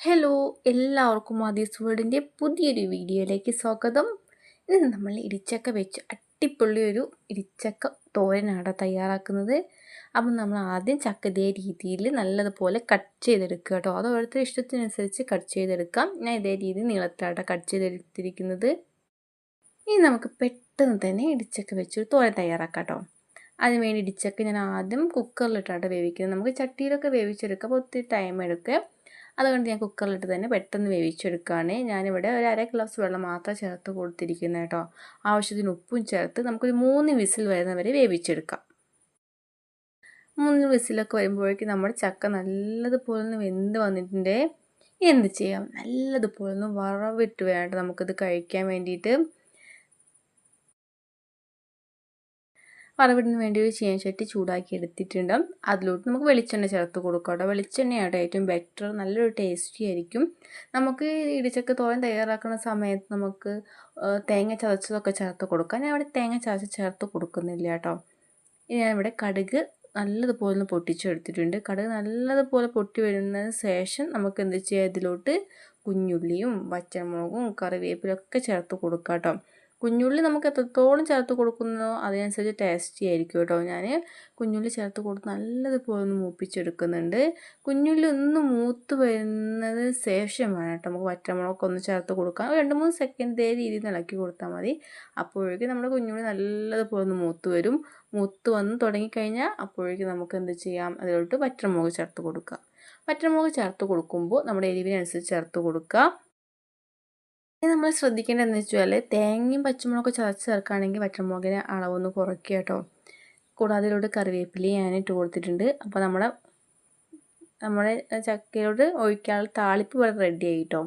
Hello എല്ലാവർക്കും ആദീസ് വേർഡിന്റെ പുതിയൊരു വീഡിയോയിലേക്ക് സ്വാഗതം. ഇന്ന് നമ്മൾ ഇടിച്ചക്ക വെച്ച് അട്ടിപ്പൊള്ളി ഒരു ഇടിച്ചക്ക തോരനാണ് തയ്യാറാക്കുന്നത്. അപ്പം നമ്മൾ ആദ്യം ചക്ക ഇതേ രീതിയിൽ നല്ലതുപോലെ കട്ട് ചെയ്തെടുക്കുക കേട്ടോ. അത് ഇഷ്ടത്തിനനുസരിച്ച് കട്ട് ചെയ്തെടുക്കാം. ഞാൻ ഇതേ രീതി നീളത്തിലാണ് കട്ട് ചെയ്തെടുത്തിരിക്കുന്നത്. ഇനി നമുക്ക് പെട്ടെന്ന് തന്നെ ഇടിച്ചക്ക വെച്ചൊരു തോരൻ തയ്യാറാക്കാം കേട്ടോ. അതിന് വേണ്ടി ഇടിച്ചക്ക ഞാൻ ആദ്യം കുക്കറിലിട്ടാണ് വേവിക്കുന്നത്. നമുക്ക് ചട്ടിയിലൊക്കെ വേവിച്ചെടുക്കാം. അപ്പോൾ ഒത്തിരി ടൈം എടുക്കുക അതുകൊണ്ട് ഞാൻ കുക്കറിലിട്ട് തന്നെ പെട്ടെന്ന് വേവിച്ചെടുക്കുകയാണ്. ഞാനിവിടെ ഒരു അര ഗ്ലാസ് വെള്ളം മാത്രം ചേർത്ത് കൊടുത്തിരിക്കുന്നത് കേട്ടോ. ആവശ്യത്തിന് ഉപ്പും ചേർത്ത് നമുക്കൊരു മൂന്ന് വിസിൽ വരുന്നവരെ വേവിച്ചെടുക്കാം. മൂന്ന് വിസിലൊക്കെ വരുമ്പോഴേക്കും നമ്മുടെ ചക്ക നല്ലതുപോലെ ഒന്ന് വെന്ത് വന്നിട്ടുണ്ട്? എന്ത് ചെയ്യാം? നല്ലതുപോലെ ഒന്ന് വറവിട്ട് വേണ്ട നമുക്കിത് കഴിക്കാൻ വേണ്ടിയിട്ട്. വറവിടിന് വേണ്ടി ഒരു ചീനച്ചട്ടി ചൂടാക്കി എടുത്തിട്ടുണ്ട്. അതിലോട്ട് നമുക്ക് വെളിച്ചെണ്ണ ചേർത്ത് കൊടുക്കാം കേട്ടോ. വെളിച്ചെണ്ണയാണ് ഏറ്റവും ബെറ്റർ നല്ലൊരു ടേസ്റ്റി ആയിരിക്കും. നമുക്ക് ഇടിച്ചക്ക തോരൻ തയ്യാറാക്കുന്ന സമയത്ത് നമുക്ക് തേങ്ങ ചതച്ചതൊക്കെ ചേർത്ത് കൊടുക്കാം. ഞാൻ ഇവിടെ തേങ്ങ ചതച്ച് ചേർത്ത് കൊടുക്കുന്നില്ല കേട്ടോ. ഞാൻ ഇവിടെ കടുക് നല്ലതുപോലെ ഒന്ന് പൊട്ടിച്ചെടുത്തിട്ടുണ്ട്. കടുക് നല്ലതുപോലെ പൊട്ടി വരുന്നതിന് ശേഷം നമുക്ക് എന്ത് ചെയ്യാം? ഇതിലോട്ട് കുഞ്ഞുള്ളിയും പച്ചമുളകും കറിവേപ്പിലൊക്കെ ചേർത്ത് കൊടുക്കാം കേട്ടോ. കുഞ്ഞുള്ളി നമുക്ക് എത്രത്തോളം ചേർത്ത് കൊടുക്കുന്നോ അതിനനുസരിച്ച് ടേസ്റ്റി ആയിരിക്കും കേട്ടോ. ഞാൻ കുഞ്ഞുള്ളി ചേർത്ത് കൊടുത്ത് നല്ലതുപോലെ ഒന്ന് മൂപ്പിച്ചെടുക്കുന്നുണ്ട്. കുഞ്ഞുള്ളി ഒന്ന് മൂത്ത് വരുന്നത് ശേഷമാണ് കേട്ടോ നമുക്ക് വറ്റമുളകൊക്കെ ഒന്ന് ചേർത്ത് കൊടുക്കാം രണ്ട് മൂന്ന് സെക്കൻഡ് ഇതേ രീതിയിൽ ഇളക്കി കൊടുത്താൽ മതി. അപ്പോഴേക്കും നമ്മുടെ കുഞ്ഞുള്ളി നല്ലതുപോലെ ഒന്ന് മൂത്ത് വരും. മൂത്ത് വന്ന് തുടങ്ങിക്കഴിഞ്ഞാൽ അപ്പോഴേക്കും നമുക്ക് എന്ത് ചെയ്യാം? അതിലോട്ട് വറ്റമുളക് ചേർത്ത് കൊടുക്കുക. വറ്റമുളക് ചേർത്ത് കൊടുക്കുമ്പോൾ നമ്മുടെ എരിവിനനുസരിച്ച് ചേർത്ത് കൊടുക്കുക. ഇനി നമ്മൾ ശ്രദ്ധിക്കേണ്ടതെന്ന് വെച്ചാൽ തേങ്ങയും പച്ചമുളകൊക്കെ ചതച്ച് ചേർക്കുകയാണെങ്കിൽ പച്ചമുളകിന് അളവൊന്ന് കുറയ്ക്കുക കേട്ടോ. കൂടാതെ ഇതിലോട്ട് കറിവേപ്പിലയും ഞാൻ ഇട്ട് കൊടുത്തിട്ടുണ്ട്. അപ്പോൾ നമ്മുടെ നമ്മുടെ ചക്കയിലോട്ട് ഒഴിക്കാനുള്ള താളിപ്പ് ഇവിടെ റെഡി ആയിട്ടോ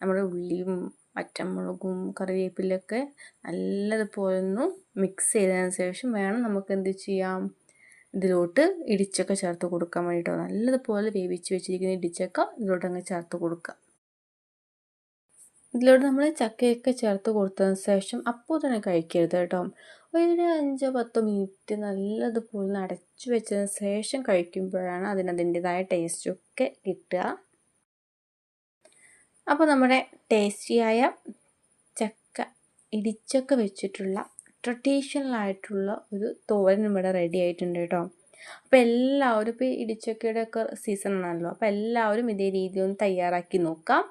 നമ്മുടെ ഉള്ളിയും പച്ചമുളകും കറിവേപ്പിലൊക്കെ നല്ലതുപോലെ ഒന്ന് മിക്സ് ചെയ്തതിന് ശേഷം വേണം നമുക്ക് എന്ത് ചെയ്യാം? ഇതിലോട്ട് ഇടിച്ചൊക്കെ ചേർത്ത് കൊടുക്കാൻ വേണ്ടിയിട്ടോ നല്ലതുപോലെ വേവിച്ച് വെച്ചിരിക്കുന്ന ഇടിച്ചൊക്കെ ഇതിലോട്ട് അങ്ങ് ചേർത്ത് കൊടുക്കുക. ഇതിലോട്ട് നമ്മൾ ചക്കയൊക്കെ ചേർത്ത് കൊടുത്തതിന് ശേഷം അപ്പോൾ തന്നെ കഴിക്കരുത് കേട്ടോ. ഒരു അഞ്ചോ പത്തോ മിനിറ്റ് നല്ലതുപോലെ അടച്ചു വെച്ചതിന് ശേഷം കഴിക്കുമ്പോഴാണ് അതിന് അതിന്റെതായ ടേസ്റ്റൊക്കെ കിട്ടുക. അപ്പോൾ നമ്മുടെ ടേസ്റ്റിയായ ചക്ക ഇടിച്ചൊക്കെ വെച്ചിട്ടുള്ള ട്രഡീഷണൽ ആയിട്ടുള്ള ഒരു തോരൻ ഇവിടെ റെഡി ആയിട്ടുണ്ട് കേട്ടോ. അപ്പോൾ എല്ലാവരും ഇപ്പോൾ ഇടിച്ചക്കയുടെ ഒക്കെ സീസൺ ആണല്ലോ. അപ്പോൾ എല്ലാവരും ഇതേ രീതി ഒന്ന് തയ്യാറാക്കി നോക്കാം.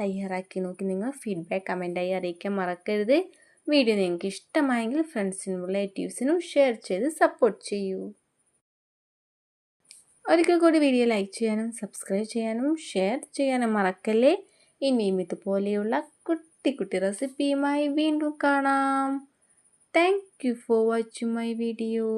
തയ്യാറാക്കി നോക്കി നിങ്ങൾ ഫീഡ്ബാക്ക് കമന്റായി അറിയിക്കാൻ മറക്കരുത്. വീഡിയോ നിങ്ങൾക്ക് ഇഷ്ടമായെങ്കിൽ ഫ്രണ്ട്സിനും റിലേറ്റീവ്സിനും ഷെയർ ചെയ്ത് സപ്പോർട്ട് ചെയ്യൂ. ഒരിക്കൽ കൂടി വീഡിയോ ലൈക്ക് ചെയ്യാനും സബ്സ്ക്രൈബ് ചെയ്യാനും ഷെയർ ചെയ്യാനും മറക്കല്ലേ? ഇനിയും ഇതുപോലെയുള്ള കുട്ടി കുട്ടി റെസിപ്പിയുമായി വീണ്ടും കാണാം. Thank you for watching my video